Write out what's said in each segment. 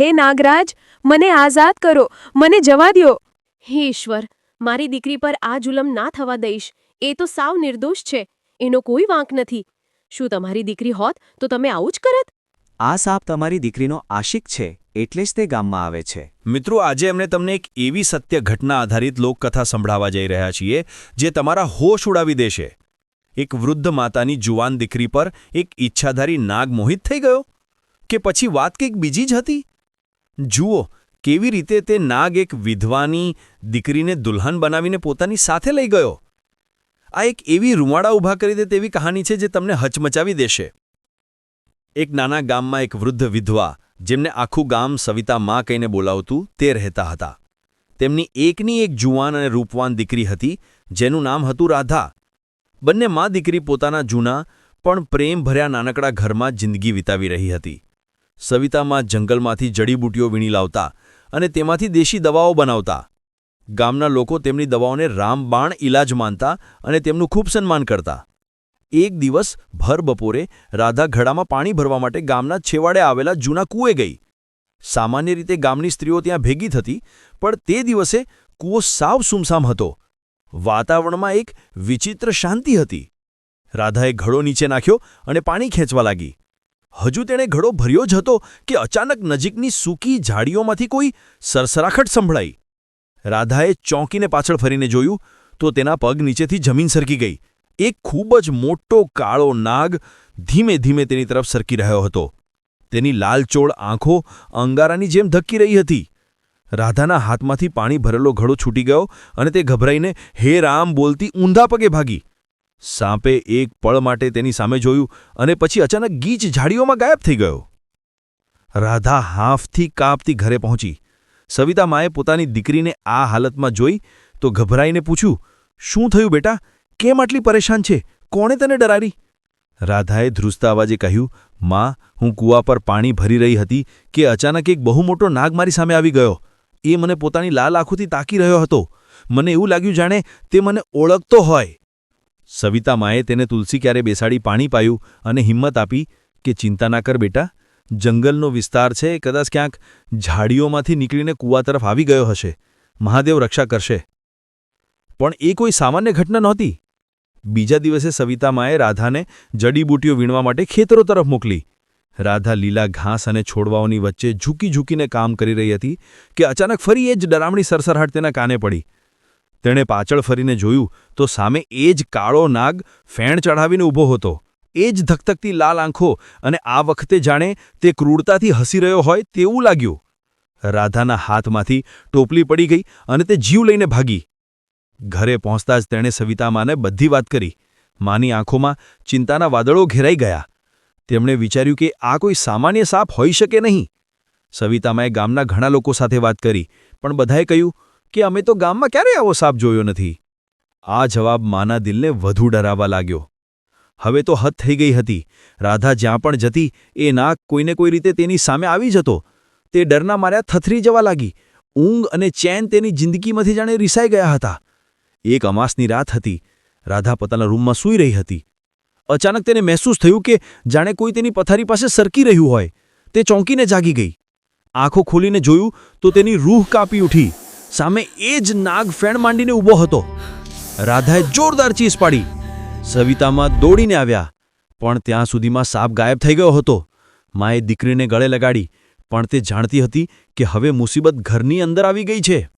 હે નાગરાજ મને આઝાદ કરો મને જવા દ્યો. હે ઈશ્વર મારી દીકરી પર આ જુલમ ના થવા દઈશ. એ તો સાવ નિર્દોષ છે. એનો કોઈ વાંક નથી. શું તમારી દીકરી હોત તો તમે આવું જ કરત? આ સાપ તમારી દીકરીનો આશિક છે એટલે જ તે ગામમાં આવે છે. મિત્રો આજે અમને તમને એક એવી સત્ય ઘટના આધારિત લોકકથા સંભળાવવા જઈ રહ્યા છીએ જે તમારા હોશ ઉડાવી દેશે. એક વૃદ્ધ માતાની જુવાન દીકરી પર એક ઈચ્છાધારી નાગ મોહિત થઈ ગયો? કે પછી વાત કંઈક બીજી જ હતી? જુઓ, કેવી રીતે તે નાગ એક વિધવાની દીકરીને દુલ્હન બનાવીને પોતાની સાથે લઈ ગયો. આ એક એવી રૂવાડા ઊભા કરી દે તેવી કહાની છે જે તમને હચમચાવી દેશે. એક નાના ગામમાં એક વૃદ્ધ વિધવા, જેમને આખું ગામ સવિતા માં કહીને બોલાવતું તે રહેતા હતા. તેમની એકની એક જુવાન અને રૂપવાન દીકરી હતી, જેનું નામ હતું રાધા. બંને માં દીકરી પોતાના જૂના, પણ પ્રેમભર્યા નાનકડા ઘરમાં જિંદગી વિતાવી રહી હતી. સવિતામાં જંગલમાંથી જડીબૂટીઓ વીણી લાવતા અને તેમાંથી દેશી દવાઓ બનાવતા. ગામના લોકો તેમની દવાઓને રામબાણ ઇલાજ માનતા અને તેમનું ખૂબ સન્માન કરતા. એક દિવસ ભર બપોરે રાધા ઘડામાં પાણી ભરવા માટે ગામના છેવાડે આવેલા જૂના કૂએ ગઈ. સામાન્ય રીતે ગામની સ્ત્રીઓ ત્યાં ભેગી થતી, પણ તે દિવસે કૂવો સાવ સુમસામ હતો. વાતાવરણમાં એક વિચિત્ર શાંતિ હતી. રાધાએ ઘડો નીચે નાખ્યો અને પાણી ખેંચવા લાગી. હજુ તેણે ઘડો ભર્યો જ હતો કે અચાનક નજીકની સૂકી ઝાડીઓમાંથી કોઈ સરસરાખટ સંભળાઈ. રાધાએ ચોંકીને પાછળ ફરીને જોયું તો તેના પગ નીચેથી જમીન સરકી ગઈ. એક ખૂબ જ મોટો કાળો નાગ ધીમે ધીમે તેની તરફ સરકી રહ્યો હતો. તેની લાલચોળ આંખો અંગારાની જેમ ધક્કી રહી હતી. રાધાના હાથમાંથી પાણી ભરેલો ઘડો છૂટી ગયો અને તે ગભરાઈને હે રામ બોલતી ઊંધા પગે ભાગી. સાપે એક પળ માટે તેની સામે જોયું અને પછી અચાનક ગીચ ઝાડીઓમાં ગાયબ થઈ ગયો. રાધા હાફથી કાપતી ઘરે પહોંચી. સવિતા માએ પોતાની દીકરીને આ હાલતમાં જોઈ તો ગભરાઈને પૂછ્યું, શું થયું બેટા? કેમ આટલી પરેશાન છે? કોણે તને ડરારી? રાધાએ ધ્રુસતા અવાજે કહ્યું, માં, હું કૂવા પર પાણી ભરી રહી હતી કે અચાનક એક બહુ મોટો નાગ મારી સામે આવી ગયો. એ મને પોતાની લાલ આંખોથી તાકી રહ્યો હતો. મને એવું લાગ્યું જાણે તે મને ઓળખતો હોય. સવિતા માએ તેને તુલસી ક્યારે બેસાડી પાણી પાયું અને હિંમત આપી કે ચિંતા ના કર બેટા, જંગલનો વિસ્તાર છે, કદાચ ક્યાંક ઝાડીઓમાંથી નીકળીને કૂવા તરફ આવી ગયો હશે. મહાદેવ રક્ષા કરશે. પણ એ કોઈ સામાન્ય ઘટના નહોતી. બીજા દિવસે સવિતા માએ રાધાને જડીબૂટીઓ વીણવા માટે ખેતરો તરફ મોકલી. રાધા લીલા ઘાસ અને છોડવાઓની વચ્ચે ઝૂકી ઝૂકીને કામ કરી રહી હતી કે અચાનક ફરી એ જ ડરામણી સરસરાહટ તેના કાને પડી. તેણે પાછળ ફરીને જોયું તો સામે એ જ કાળો નાગ ફેણ ચઢાવીને ઊભો હતો. એ જ ધકધકતી લાલ આંખો અને આ વખતે જાણે તે ક્રૂરતાથી હસી રહ્યો હોય તેવું લાગ્યું. રાધાના હાથમાંથી ટોપલી પડી ગઈ અને તે જીવ લઈને ભાગી. ઘરે પહોંચતા જ તેણે સવિતામાને બધી વાત કરી. માની આંખોમાં ચિંતાના વાદળો ઘેરાઈ ગયા. તેમણે વિચાર્યું કે આ કોઈ સામાન્ય સાપ હોઈ શકે નહીં. સવિતામાએ ગામના ઘણા લોકો સાથે વાત કરી, પણ બધાએ કહ્યું કે અમે તો ગામમાં ક્યારે આવો સાપ જોયો નથી? આ જવાબ માના દિલને વધુ ડરાવવા લાગ્યો. હવે તો હદ થઈ ગઈ હતી. રાધા જ્યાં પણ જતી, એ નાગ કોઈને કોઈ રીતે તેની સામે આવી જતો. તે ડરના માર્યા થથરી જવા લાગી. ઊંઘ અને ચેન તેની જિંદગીમાંથી જાણે રિસાઈ ગયા હતા. એક અમાસની રાત હતી. રાધા પોતાના રૂમમાં સૂઈ રહી હતી. અચાનક તેને મહેસૂસ થયું કે જાણે કોઈ તેની પથારી પાસે સરકી રહ્યું હોય. તે ચોંકીને જાગી ગઈ. આંખો ખોલીને જોયું તો તેની રૂહ કાપી ઉઠી. સામે એ જ નાગ ફેણ માંડીને ઊભો હતો. રાધાએ જોરદાર ચીસ પાડી. સવિતામાં દોડીને આવ્યા. પણ ત્યાં સુધીમાં સાપ ગાયબ થઈ ગયો હતો. માએ દીકરીને ગળે લગાડી, પણ તે જાણતી હતી કે હવે મુસીબત ઘરની અંદર આવી ગઈ છે.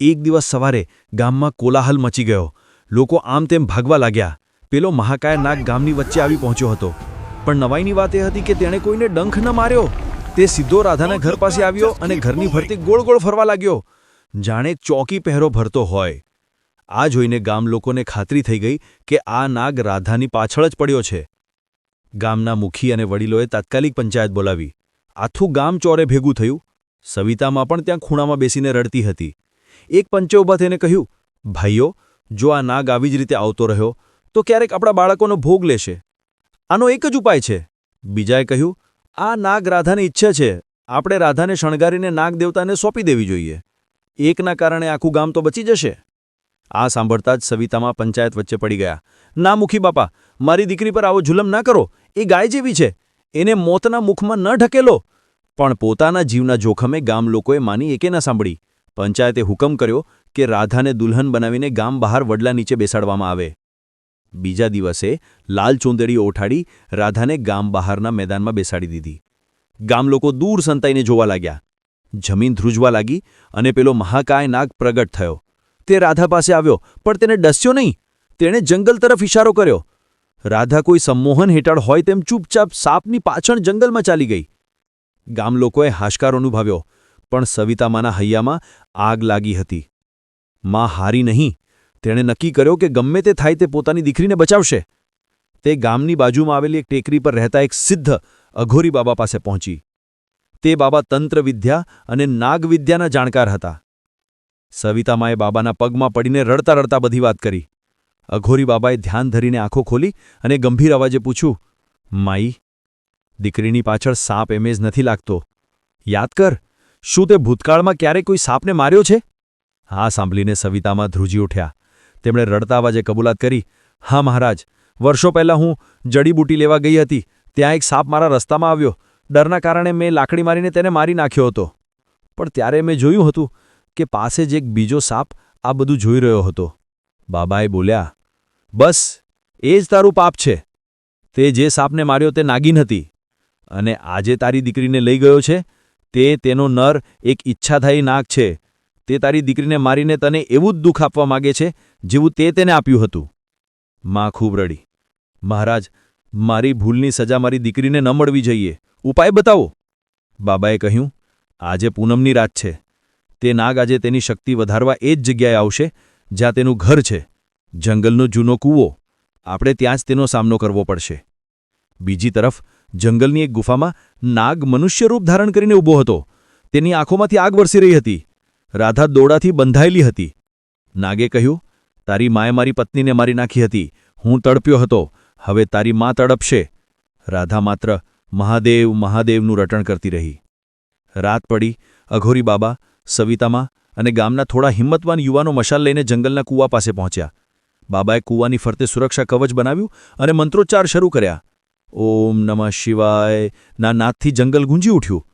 એક દિવસ સવારે ગામમાં કોલાહલ મચી ગયો. લોકો આમ તેમ ભાગવા લાગ્યા. પેલો મહાકાય નાગ ગામની વચ્ચે આવી પહોંચ્યો હતો. પણ નવાઈની વાત એ હતી કે તેણે કોઈને ડંખ ન માર્યો. તે સીધો રાધાના ઘર પાસે આવ્યો અને ઘરની ફરતી ગોળ ગોળ ફરવા લાગ્યો. જાણે ચોકી પહેરો ભરતો હોય. આ જોઈને ગામ લોકોને ખાતરી થઈ ગઈ કે આ નાગ રાધાની પાછળ જ પડ્યો છે. ગામના મુખી અને વડીલોએ તાત્કાલિક પંચાયત બોલાવી. આથું ગામ ચોરે ભેગું થયું. સવિતામાં પણ ત્યાં ખૂણામાં બેસીને રડતી હતી. એક પંચે ઊભા થઈને કહ્યું, ભાઈઓ, જો આ નાગ આવી જ રીતે આવતો રહ્યો, તો ક્યારેક આપણા બાળકોનો ભોગ લેશે. આનો એક જ ઉપાય છે. બીજાએ કહ્યું, આ નાગ રાધાની ઈચ્છા છે. આપણે રાધાને શણગારીને નાગ દેવતાને સોંપી દેવી જોઈએ. એકના કારણે આખું ગામ તો બચી જશે? આ સાંભળતા જ સવિતામાં પંચાયત વચ્ચે પડી ગયા. ના મુખી બાપા, મારી દીકરી પર આવો જુલમ ના કરો. એ ગાય જેવી છે. એને મોતના મુખમાં ન ઢકેલો. પણ પોતાના જીવના જોખમે ગામ લોકોએ માની એકે ન સાંભળી. પંચાયતે હુકમ કર્યો કે રાધાને દુલ્હન બનાવીને ગામ બહાર વડલા નીચે બેસાડવામાં આવે. બીજા દિવસે લાલ ચુંદડી ઓઠાડી રાધાને ગામ બહારના મેદાનમાં બેસાડી દીધી. ગામ લોકો દૂર સંતાઈને જોવા લાગ્યા. જમીન ધ્રુજવા લાગી અને પેલો મહાકાય નાગ પ્રગટ થયો. તે રાધા પાસે આવ્યો, પણ તેને ડસ્યો નહીં. તેણે જંગલ તરફ ઇશારો કર્યો. રાધા કોઈ સંમોહન હેઠળ હોય તેમ ચૂપચાપ સાપની પાછળ જંગલમાં ચાલી ગઈ. ગામ લોકોએ હાશકાર અનુભવ્યો, પણ સવિતામાના હૈયામાં આગ લાગી હતી. માં હારી નહીં. તેણે નક્કી કર્યો કે ગમે તે થાય તે પોતાની દીકરીને બચાવશે. તે ગામની બાજુમાં આવેલી એક ટેકરી પર રહેતા એક સિદ્ધ અઘોરી બાબા પાસે પહોંચી. તે બાબા તંત્રવિદ્યા અને નાગવિદ્યાના જાણકાર હતા. સવિતામાએ બાબાના પગમાં પડીને રડતા રડતા બધી વાત કરી. અઘોરી બાબાએ ધ્યાન ધરીને આંખો ખોલી અને ગંભીર અવાજે પૂછ્યું, માઈ, દીકરીની પાછળ સાપ એમેજ નથી લાગતો. યાદ કર, શું તે ભૂતકાળમાં ક્યારેય કોઈ સાપને માર્યો છે? હા સાંભળીને સવિતામાં ધ્રુજી ઉઠ્યા. તેમણે રડતા અવાજે કબૂલાત કરી, હા મહારાજ, વર્ષો પહેલાં હું જડીબૂટી લેવા ગઈ હતી, ત્યાં એક સાપ મારા રસ્તામાં આવ્યો. ડરના કારણે મેં લાકડી મારીને તેને મારી નાખ્યો હતો. પણ ત્યારે મેં જોયું હતું કે પાસે જ એક બીજો સાપ આ બધું જોઈ રહ્યો હતો. બાબાએ બોલ્યા, બસ, એ જ તારું પાપ છે. તે જે સાપને માર્યો તે નાગીન હતી અને આજે તારી દીકરીને લઈ ગયો છે, તે તેનો નર એક ઈચ્છાધાયી નાગ છે. તે તારી દીકરીને મારીને તને એવું જ દુઃખ આપવા માગે છે જેવું તે તેને આપ્યું હતું. માં ખૂબ રડી, મહારાજ, મારી ભૂલની સજા મારી દીકરીને ન મળવી જોઈએ. ઉપાય બતાવો. બાબાએ કહ્યું, આજે પૂનમની રાત છે. તે નાગ આજે તેની શક્તિ વધારવા એ જ જગ્યાએ આવશે, જ્યાં તેનું ઘર છે. જંગલનો જૂનો કૂવો. આપણે ત્યાં જ તેનો સામનો કરવો પડશે. બીજી તરફ, જંગલની એક ગુફામાં નાગ મનુષ્ય રૂપ ધારણ કરીને ઊભો હતો. તેની આંખોમાંથી આગ વરસી રહી હતી. રાધા દોડાથી બંધાયેલી હતી. નાગે કહ્યું, તારી માએ મારી પત્નીને મારી નાખી હતી. હું તડપ્યો હતો. હવે તારી મા તડપશે. રાધા માત્ર મહાદેવ મહાદેવનું રટણ કરતી રહી. રાત પડી, અઘોરી બાબા, સવિતામાં અને ગામના થોડા હિંમતવાન યુવાનો મશાલ લઈને જંગલના કૂવા પાસે પહોંચ્યા. બાબાએ કૂવાની ફરતે સુરક્ષા કવચ બનાવ્યું અને મંત્રોચ્ચાર શરૂ કર્યા. ઓમ નમઃ શિવાય, ના નાદથી જંગલ ગુંજી ઉઠ્યું.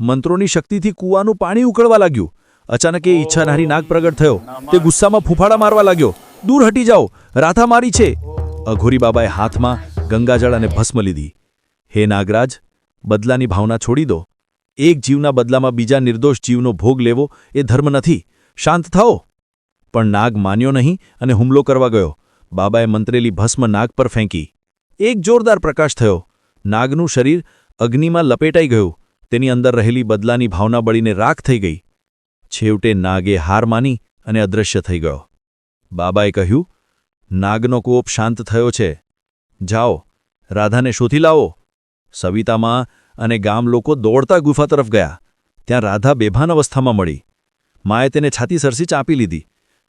મંત્રોની શક્તિથી કૂવાનું પાણી ઉકળવા લાગ્યું. અચાનક એ ઈચ્છાનારી નાગ પ્રગટ થયો. તે ગુસ્સામાં ફૂફાડા મારવા લાગ્યો. દૂર હટી જાઓ, રાથા મારી છે. અઘોરી બાબાએ હાથમાં ગંગાજળ અને ભસ્મ લીધી. હે નાગરાજ, બદલાની ભાવના છોડી દો. એક જીવના બદલામાં બીજા નિર્દોષ જીવનો ભોગ લેવો એ ધર્મ નથી. શાંત થાઓ. પણ નાગ માન્યો નહીં અને હુમલો કરવા ગયો. બાબાએ મંત્રેલી ભસ્મ નાગ પર ફેંકી. એક જોરદાર પ્રકાશ થયો. નાગનું શરીર અગ્નિમાં લપેટાઈ ગયું. તેની અંદર રહેલી બદલાની ભાવના બળીને રાખ થઈ ગઈ. છેવટે નાગે હાર માની અને અદૃશ્ય થઈ ગયો. બાબાએ કહ્યું, નાગનો કોપ શાંત થયો છે. જાઓ, રાધાને શોધી લાવો. સવિતામાં અને ગામ લોકો દોડતા ગુફા તરફ ગયા. ત્યાં રાધા બેભાન અવસ્થામાં મળી. માએ તેને છાતી સરસી ચાંપી લીધી.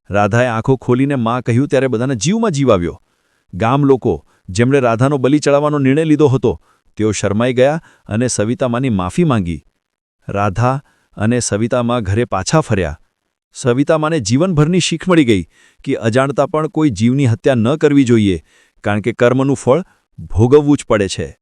રાધાએ આંખો ખોલીને માં કહ્યું ત્યારે બધાને જીવમાં જીવ આવ્યો. ગામ લોકો, જેમણે રાધાનો બલિ ચડાવવાનો નિર્ણય લીધો હતો, તેઓ શરમાઈ ગયા અને સવિતામાની માફી માંગી. રાધા અને સવિતામાં ઘરે પાછા ફર્યા. સવિતામાને જીવનભરની શીખ મળી ગઈ કે અજાણતા પણ કોઈ જીવની હત્યા ન કરવી જોઈએ, કારણ કે કર્મનું ફળ ભોગવવું જ પડે છે.